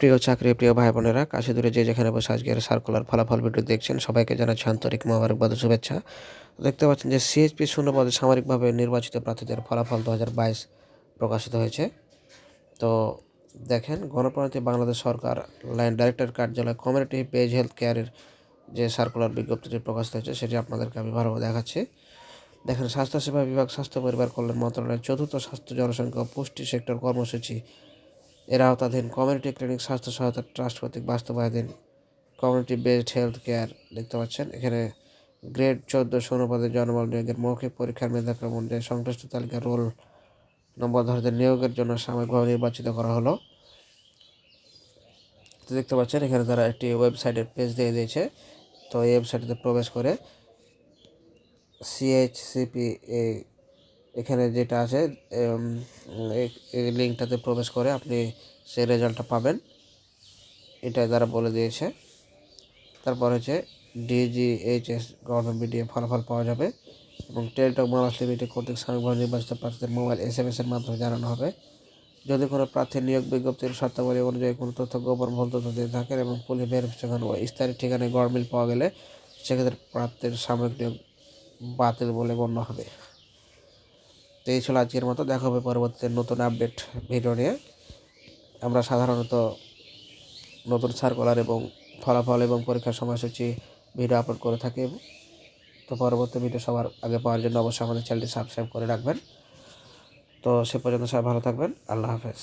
প্রিয় চাকরি, প্রিয় ভাই বোনেরা কাছে দূরে যে যেখানে বসে আজকের সার্কুলার ফলাফল ভিডিও দেখছেন, সবাইকে জানাচ্ছি আন্তরিক মোবারকবাদ শুভেচ্ছা। দেখতে পাচ্ছেন যে সিএইচপি শূন্য পদে সামরিকভাবে নির্বাচিত প্রার্থীদের ফলাফল দু হাজার বাইশ প্রকাশিত হয়েছে। তো দেখেন গণপ্রজাতন্ত্রী বাংলাদেশ সরকার লাইন ডাইরেক্টর কার্যালয় কমিউনিটি পেজ হেলথ কেয়ারের যে সার্কুলার বিজ্ঞপ্তিটি প্রকাশিত হয়েছে, সেটি আপনাদেরকে আমি ভালোভাবে দেখাচ্ছি। দেখেন, স্বাস্থ্যসেবা বিভাগ, স্বাস্থ্য পরিবার কল্যাণ মন্ত্রণালয়ের চতুর্থ স্বাস্থ্য জনসংখ্যা পুষ্টি সেক্টর কর্মসূচি এর আওতাধীন কমিউনিটি ক্লিনিক স্বাস্থ্য সহায়তা ট্রাস্ট কর্তৃক বাস্তবায়ন কমিউনিটি বেসড হেলথ কেয়ার দেখতে পাচ্ছেন। এখানে গ্রেড চোদ্দ শূন্যপদের জনবল নিয়োগের মৌখিক পরীক্ষার মেধাক্রম অনুযায়ী সংশ্লিষ্ট তালিকার রোল নম্বরধারীদের নিয়োগের জন্য সাময়িকভাবে নির্বাচিত করা হলো। তো দেখতে পাচ্ছেন, এখানে তারা একটি ওয়েবসাইটের পেজ দিয়ে দিয়েছে। তো এই ওয়েবসাইটে প্রবেশ করে সিএইচসিপি এই এখানে যেটা আছে এই- লিঙ্কটাতে প্রবেশ করে আপনি সেই রেজাল্টটা পাবেন। এটা দ্বারা বলে দিয়েছে। তারপর হচ্ছে ডিজিএইচএস গভর্নমেন্ট মিডিয়া ফলাফল পাওয়া যাবে এবং টেলটক বাংলাদেশ লিমিটেড কর্তৃক সাময়িকভাবে নির্বাচিত প্রার্থীদের মোবাইল এস এম এস এর মাধ্যমে জানানো হবে। যদি কোনো প্রার্থীর নিয়োগ বিজ্ঞপ্তির শর্তাবলী অনুযায়ী কোনো তথ্য, গোপন ভুল তথ্য দিয়ে থাকেন এবং পুলিশ ভেরিফিকেশন ও স্থায়ী ঠিকানায় গড়মিল পাওয়া গেলে, সেক্ষেত্রে প্রার্থীর সাময়িক নিয়োগ বাতিল বলে গণ্য হবে। তো এই ছিল আজকের মতো দেখা হবে পরবর্তীতে নতুন আপডেট ভিডিও নিয়ে। আমরা সাধারণত নতুন সার্কুলার এবং ফলাফল এবং পরীক্ষার সময়সূচি ভিডিও আপলোড করে থাকি। তো পরবর্তী ভিডিও সবার আগে পাওয়ার জন্য অবশ্যই আমাদের চ্যানেলটি সাবস্ক্রাইব করে রাখবেন। তো সে পর্যন্ত সবাই ভালো থাকবেন। আল্লাহ হাফেজ।